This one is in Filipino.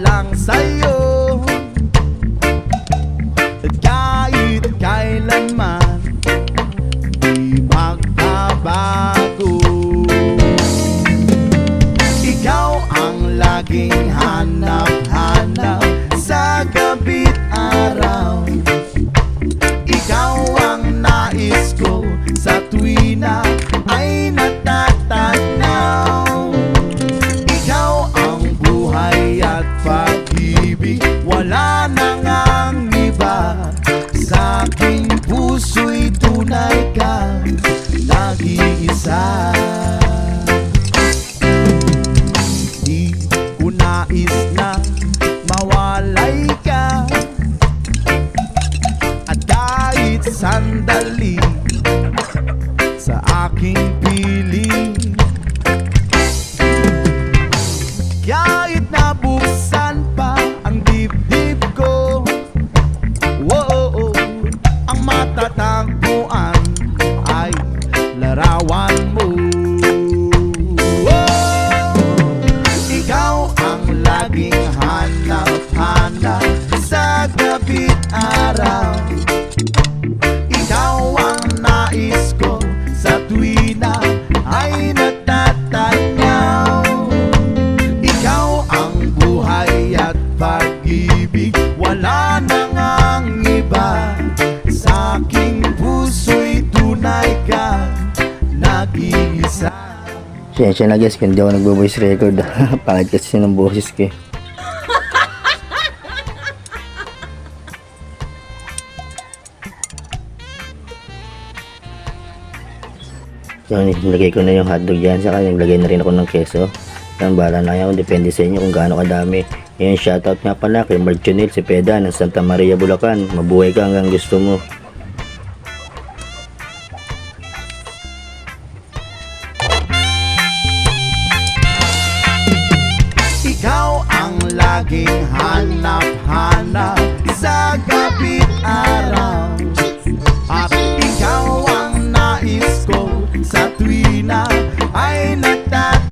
Lang sa'yo aking puso'y tunay kang nag-iisa. Di ko nais na mawalay ka. At kahit sandali Sa aking piling pag-ibig Wala nang ang iba Sa aking puso'y tunay ka Nag-iisa Siyensya na guys, kung di ako nagbo-voice record. Pangit kasi ng boses ko eh. So, nilagay ko na yung hotdog dyan. Saka naglagay na rin ako ng keso. Yan, bahala na yan. Depende sa inyo kung gaano kadami. Ngayon, shoutout nga pala kay Marjonil Cepeda ng Santa Maria, Bulacan. Mabuhay ka hanggang gusto mo. Ikaw ang laging hanap-hanap sa gabi't